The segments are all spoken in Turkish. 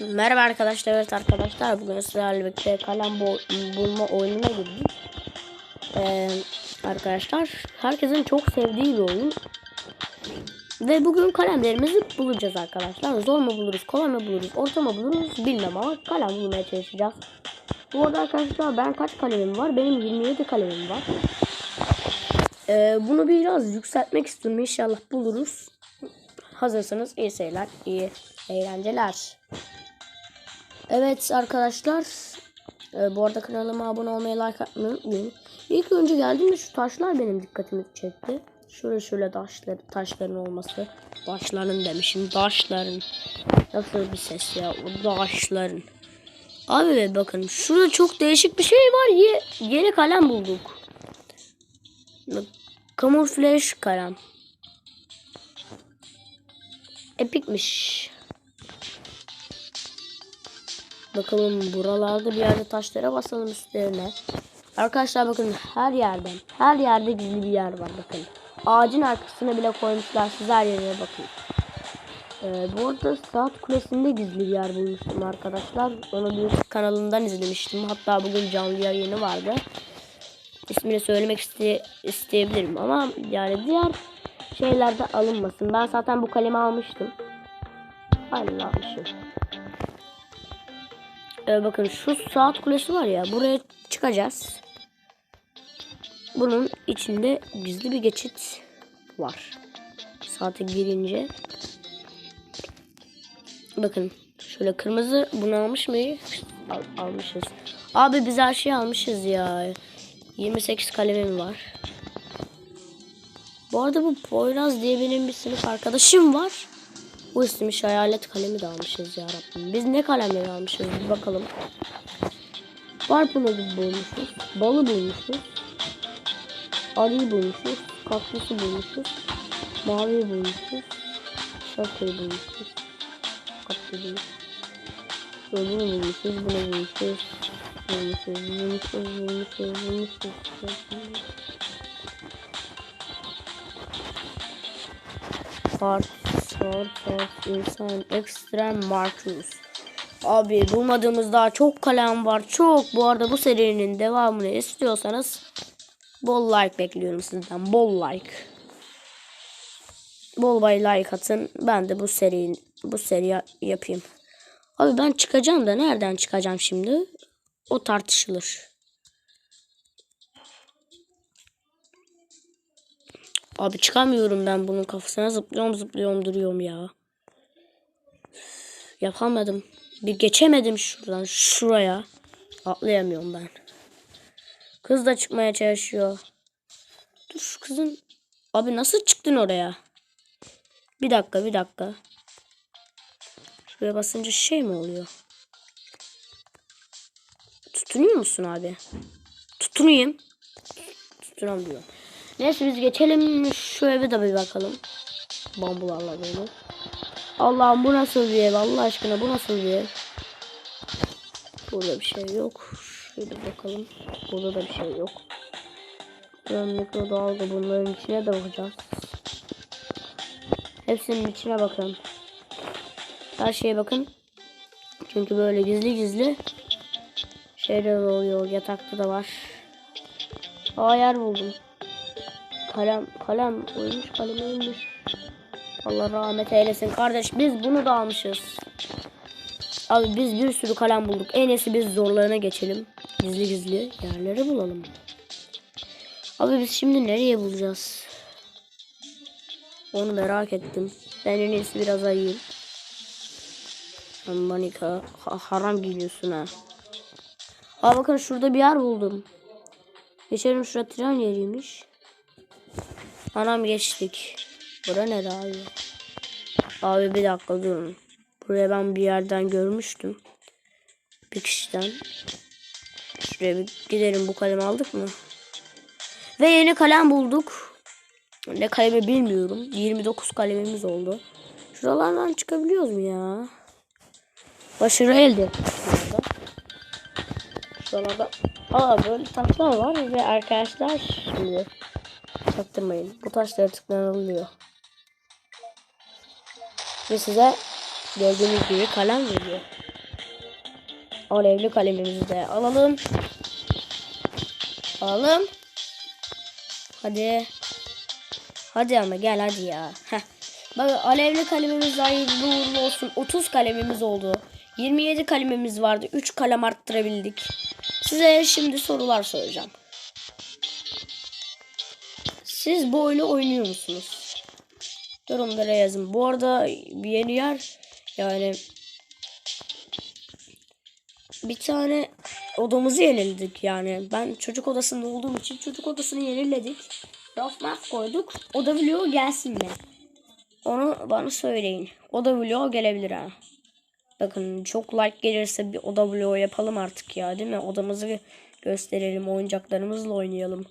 Merhaba arkadaşlar, evet arkadaşlar bugün sizlerle birlikte kalem bul- bulma oyununa girdik. Ee, arkadaşlar herkesin çok sevdiği bir oyun. Ve bugün kalemlerimizi bulacağız arkadaşlar. Zor mu buluruz, kolay mı buluruz, orta mı buluruz bilmem ama kalem bulmaya çalışacağız. Bu arada arkadaşlar ben kaç kalemim var? Benim 27 kalemim var. Ee, bunu biraz yükseltmek istiyorum. İnşallah buluruz. Hazırsanız iyi seyirler, iyi eğlenceler. Evet arkadaşlar. e, bu arada kanalıma abone olmayı, like atmayı unutmayın. İlk önce geldiğimde şu taşlar benim dikkatimi çekti. Şöyle şöyle taşlar, taşların olması. Taşların demişim. Taşların. Nasıl bir ses ya? O taşların. Abi bakın şurada çok değişik bir şey var. Ye, yeni kalem bulduk. Kamuflaj kalem. Epikmiş. Bakalım buralarda bir yerde taşlara basalım üstlerine. Arkadaşlar bakın her yerden, her yerde gizli bir yer var bakın. Ağacın arkasına bile koymuşlar. Siz her yerine bakın. Ee, bu arada saat kulesinde gizli bir yer bulmuştum arkadaşlar. Onu bir kanalından izlemiştim. Hatta bugün canlı yayını vardı. İsmini söylemek iste isteyebilirim ama yani diğer şeylerde alınmasın. Ben zaten bu kalemi almıştım. Aynen almışım. Ee, bakın şu saat kulesi var ya buraya çıkacağız. Bunun içinde gizli bir geçit var. Saate girince. Bakın şöyle kırmızı bunu almış mıyız? Al- almışız. Abi biz her şeyi almışız ya. 28 kalemim var. Bu arada bu Poyraz diye benim bir sınıf arkadaşım var. Bu istemiş hayalet kalemi de almışız ya Rabbim. Biz ne kalemleri almışız bir bakalım. Barpunu bulmuşuz. Balı bulmuşuz. Arıyı bulmuşuz. Kaktüsü bulmuşuz. Maviyi bulmuşuz. Şapkayı bulmuşuz. Kaktüsü bulmuşuz. Bunu bulmuşuz. Bunu bulmuşuz. Bulmuşuz. Bulmuşuz. Bulmuşuz. Bulmuşuz. Part, sort of insan, ekstrem Marcus. Abi bulmadığımız daha çok kalem var. Çok. Bu arada bu serinin devamını istiyorsanız bol like bekliyorum sizden. Bol like. Bol bay like atın. Ben de bu seriyi bu seri yapayım. Abi ben çıkacağım da nereden çıkacağım şimdi? O tartışılır. Abi çıkamıyorum ben bunun kafasına zıplıyorum zıplıyorum duruyorum ya. Yapamadım. Bir geçemedim şuradan şuraya. Atlayamıyorum ben. Kız da çıkmaya çalışıyor. Dur şu kızın. Abi nasıl çıktın oraya? Bir dakika bir dakika. Şuraya basınca şey mi oluyor? Tutunuyor musun abi? Tutunayım. Tutunamıyorum. Neyse biz geçelim şu eve de bir bakalım. Bambularla böyle. Allah'ım bu nasıl bir ev Allah aşkına bu nasıl bir ev? Burada bir şey yok. Şöyle bakalım. Burada da bir şey yok. Ben mikrodalga bunların içine de bakacağız. Hepsinin içine bakın. Her şeye bakın. Çünkü böyle gizli gizli şeyler oluyor. Yatakta da var. Aa yer buldum. Kalem, kalem uymuş, kalem uymuş. Allah rahmet eylesin kardeş. Biz bunu da almışız. Abi biz bir sürü kalem bulduk. En iyisi biz zorlarına geçelim. Gizli gizli yerleri bulalım. Abi biz şimdi nereye bulacağız? Onu merak ettim. Ben en iyisi biraz ayıyım. Manika ha, haram giyiniyorsun ha. Aa bakın şurada bir yer buldum. Geçelim şurada tren yeriymiş. Anam geçtik. Bura ne abi? Abi bir dakika durun. Buraya ben bir yerden görmüştüm. Bir kişiden. Şuraya bir gidelim bu kalemi aldık mı? Ve yeni kalem bulduk. Ne kalemi bilmiyorum. 29 kalemimiz oldu. Şuralardan çıkabiliyoruz mu ya? Başarı elde ettik. Şuralarda Aa böyle taşlar var ve arkadaşlar şimdi çaktırmayın. Bu taşlara tıklanılıyor. Ve size gördüğünüz gibi kalem veriyor. Alevli kalemimizi de alalım. Alalım. Hadi. Hadi ama gel hadi ya. Bak alevli kalemimiz hayırlı uğurlu olsun. 30 kalemimiz oldu. 27 kalemimiz vardı. 3 kalem arttırabildik. Size şimdi sorular soracağım. Siz bu oyunu oynuyor musunuz? Yorumlara yazın. Bu arada bir yeni yer yani bir tane odamızı yeniledik yani. Ben çocuk odasında olduğum için çocuk odasını yeniledik. Raf maf koyduk. Oda vlogu gelsin mi? Onu bana söyleyin. Oda vlogu gelebilir ha. Bakın çok like gelirse bir oda vlogu yapalım artık ya değil mi? Odamızı gösterelim. Oyuncaklarımızla oynayalım.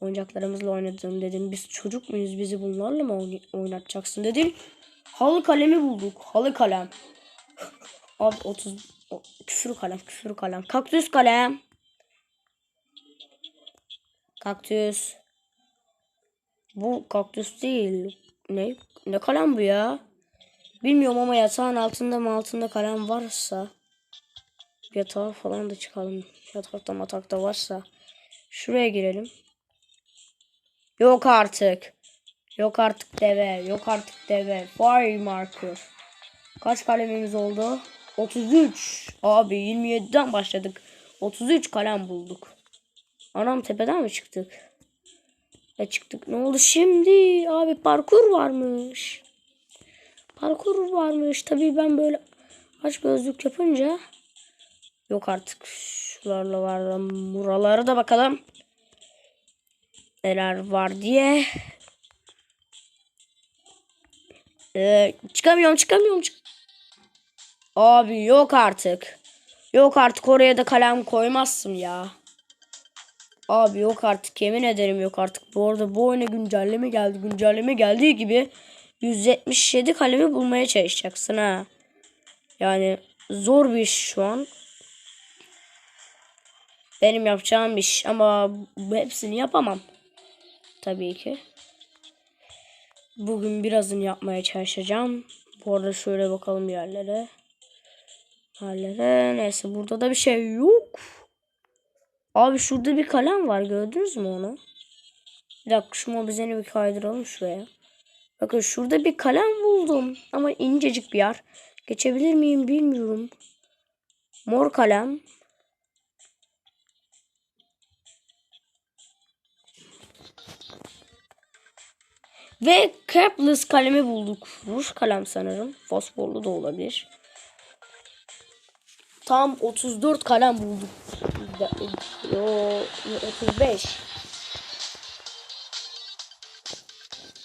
Oyuncaklarımızla oynadım dedim. Biz çocuk muyuz? Bizi bunlarla mı oyn- oynatacaksın dedim. Halı kalemi bulduk. Halı kalem. Abi 30 o- küfür kalem, küfür kalem. Kaktüs kalem. Kaktüs. Bu kaktüs değil. Ne? Ne kalem bu ya? Bilmiyorum ama yatağın altında mı altında kalem varsa yatağa falan da çıkalım. Yatakta matakta varsa şuraya girelim. Yok artık. Yok artık deve. Yok artık deve. Fire marker. Kaç kalemimiz oldu? 33. Abi 27'den başladık. 33 kalem bulduk. Anam tepeden mi çıktık? E çıktık. Ne oldu şimdi? Abi parkur varmış. Parkur varmış. Tabii ben böyle aç gözlük yapınca yok artık. Şuralarla var. Buralara da bakalım. Neler var diye. Ee, çıkamıyorum çıkamıyorum. Çık Abi yok artık. Yok artık oraya da kalem koymazsın ya. Abi yok artık yemin ederim yok artık. Bu arada bu oyuna güncelleme geldi. Güncelleme geldiği gibi 177 kalemi bulmaya çalışacaksın ha. Yani zor bir iş şu an. Benim yapacağım iş ama hepsini yapamam. Tabii ki. Bugün birazını yapmaya çalışacağım. Bu arada şöyle bakalım yerlere. Yerlere. Neyse burada da bir şey yok. Abi şurada bir kalem var. Gördünüz mü onu? Bir dakika şu mobizeni bir kaydıralım şuraya. Bakın şurada bir kalem buldum. Ama incecik bir yer. Geçebilir miyim bilmiyorum. Mor kalem. Ve capless kalemi bulduk. Ruj kalem sanırım. Fosforlu da olabilir. Tam 34 kalem bulduk. Yo, 35.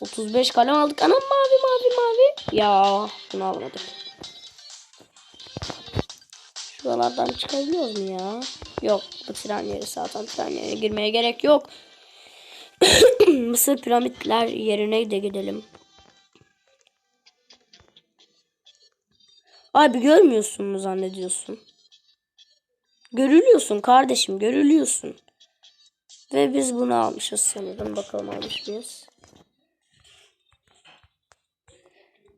35 kalem aldık. Anam mavi mavi mavi. Ya bunu almadık. Şuralardan çıkabiliyoruz mu ya? Yok. Bu tren yeri zaten tren yerine girmeye gerek yok. Mısır piramitler yerine de gidelim. Abi görmüyorsun mu zannediyorsun? Görülüyorsun kardeşim görülüyorsun. Ve biz bunu almışız sanırım. Bakalım almış mıyız?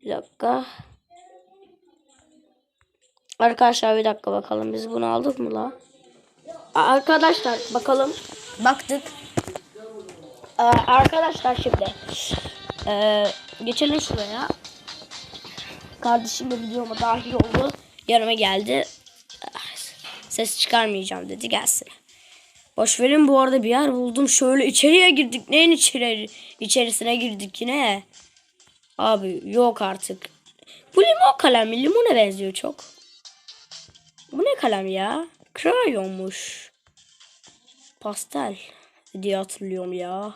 Bir dakika. Arkadaşlar bir dakika bakalım. Biz bunu aldık mı la? Arkadaşlar bakalım. Baktık. Ee, arkadaşlar şimdi. Ee, geçelim şuraya. Kardeşim de videoma dahil oldu. Yanıma geldi. Ses çıkarmayacağım dedi gelsin. Boş verin bu arada bir yer buldum. Şöyle içeriye girdik. Neyin içeri, içerisine girdik yine? Abi yok artık. Bu limon kalem mi? Limona benziyor çok. Bu ne kalem ya? Krayonmuş. Pastel diye hatırlıyorum ya.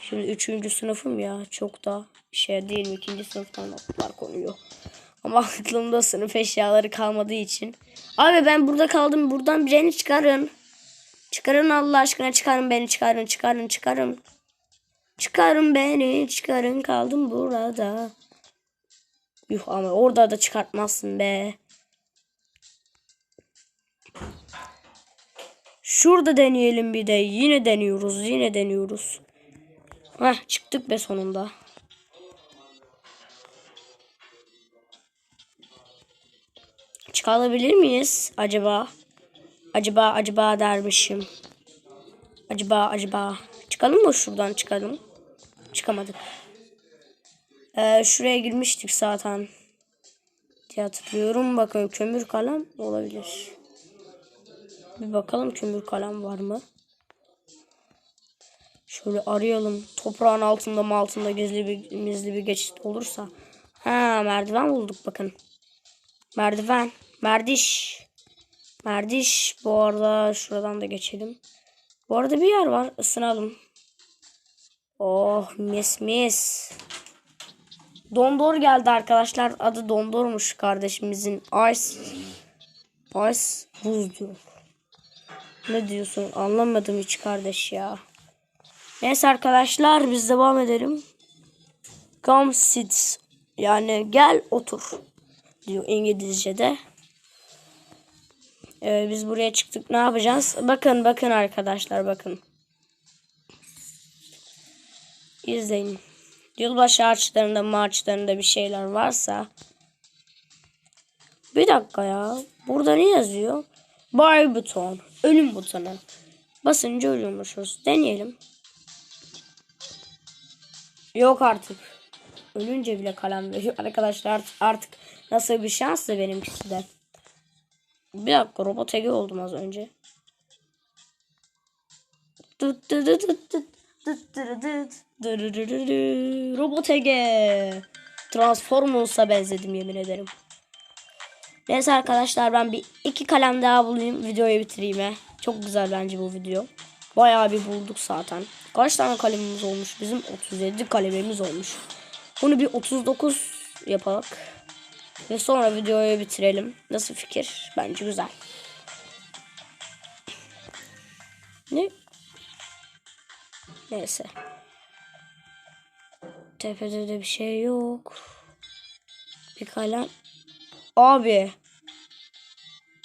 Şimdi üçüncü sınıfım ya. Çok da şey değil? İkinci sınıftan notlar konuyor. Ama aklımda sınıf eşyaları kalmadığı için. Abi ben burada kaldım. Buradan beni çıkarın. Çıkarın Allah aşkına çıkarın beni çıkarın çıkarın çıkarın. Çıkarın beni çıkarın kaldım burada. Yuh ama orada da çıkartmazsın be. Şurada deneyelim bir de. Yine deniyoruz. Yine deniyoruz. Heh çıktık be sonunda. çıkabilir miyiz acaba? Acaba acaba dermişim. Acaba acaba. Çıkalım mı şuradan çıkalım? Çıkamadık. Ee, şuraya girmiştik zaten. Diye hatırlıyorum. Bakın kömür kalem olabilir. Bir bakalım kömür kalem var mı? Şöyle arayalım. Toprağın altında mı altında gizli bir, gizli bir geçit olursa. Ha merdiven bulduk bakın. Merdiven. Merdiş. Merdiş. Bu arada şuradan da geçelim. Bu arada bir yer var. Isınalım. Oh mis mis. Dondor geldi arkadaşlar. Adı Dondor'muş kardeşimizin. Ice. Ice buz diyor. Ne diyorsun? Anlamadım hiç kardeş ya. Neyse arkadaşlar biz devam edelim. Come sit. Yani gel otur diyor İngilizce'de. Ee, biz buraya çıktık. Ne yapacağız? Bakın bakın arkadaşlar bakın. İzleyin. Yılbaşı ağaçlarında marçlarında bir şeyler varsa. Bir dakika ya. Burada ne yazıyor? Buy buton. Ölüm butonu. Basınca ölüyormuşuz. Deneyelim. Yok artık. Ölünce bile kalem veriyor. Arkadaşlar artık nasıl bir şansla benimkisi de. Bir dakika robot Ege oldum az önce. Robot Ege. Transformers'a benzedim yemin ederim. Neyse arkadaşlar ben bir iki kalem daha bulayım videoyu bitireyim. he. Çok güzel bence bu video. Bayağı bir bulduk zaten. Kaç tane kalemimiz olmuş? Bizim 37 kalemimiz olmuş. Bunu bir 39 yapalım. Ve sonra videoyu bitirelim. Nasıl fikir? Bence güzel. Ne? Neyse. Tepede de bir şey yok. Bir kalem. Abi.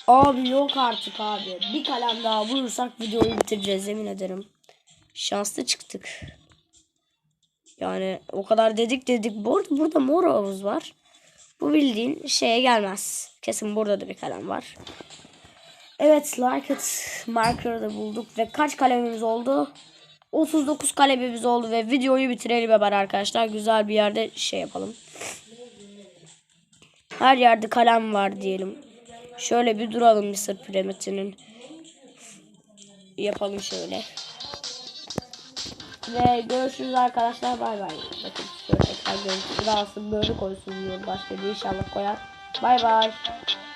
Abi yok artık abi. Bir kalem daha bulursak videoyu bitireceğiz yemin ederim. Şanslı çıktık. Yani o kadar dedik dedik. Bu burada mor havuz var. Bu bildiğin şeye gelmez. Kesin burada da bir kalem var. Evet like it marker'ı da bulduk ve kaç kalemimiz oldu? 39 kalemimiz oldu ve videoyu bitirelim hemen arkadaşlar. Güzel bir yerde şey yapalım. Her yerde kalem var diyelim. Şöyle bir duralım Mısır piramitinin. Yapalım şöyle. Ve görüşürüz arkadaşlar. Bay bay. Bakın şöyle ekran görüntüsü. Rahatsız böyle koysun diyor. Başka bir inşallah koyar. Bay bay.